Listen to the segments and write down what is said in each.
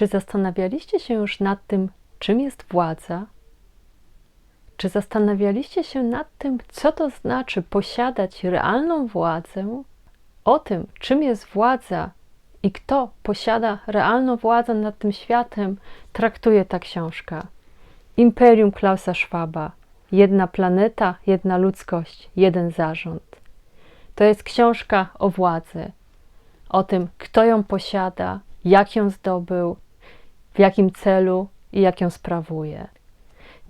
Czy zastanawialiście się już nad tym, czym jest władza? Czy zastanawialiście się nad tym, co to znaczy posiadać realną władzę? O tym, czym jest władza i kto posiada realną władzę nad tym światem, traktuje ta książka. Imperium Klausa Schwaba. Jedna planeta, jedna ludzkość, jeden zarząd. To jest książka o władzy, o tym, kto ją posiada, jak ją zdobył, w jakim celu i jak ją sprawuje.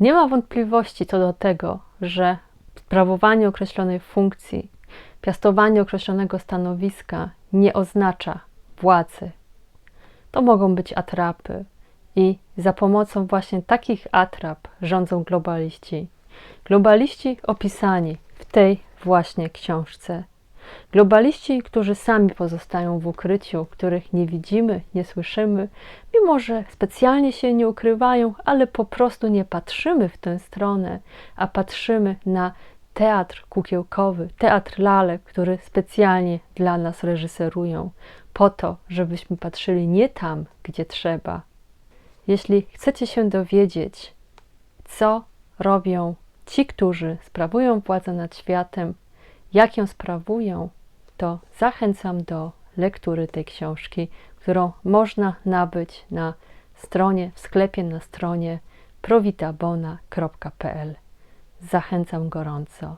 Nie ma wątpliwości co do tego, że sprawowanie określonej funkcji, piastowanie określonego stanowiska nie oznacza władzy. To mogą być atrapy i za pomocą właśnie takich atrap rządzą globaliści. Globaliści opisani w tej właśnie książce. Globaliści, którzy sami pozostają w ukryciu, których nie widzimy, nie słyszymy, mimo że specjalnie się nie ukrywają, ale po prostu nie patrzymy w tę stronę, a patrzymy na teatr kukiełkowy, teatr lalek, który specjalnie dla nas reżyserują, po to, żebyśmy patrzyli nie tam, gdzie trzeba. Jeśli chcecie się dowiedzieć, co robią ci, którzy sprawują władzę nad światem, jak ją sprawują, to zachęcam do lektury tej książki, którą można nabyć na stronie, w sklepie na stronie provitabona.pl. Zachęcam gorąco.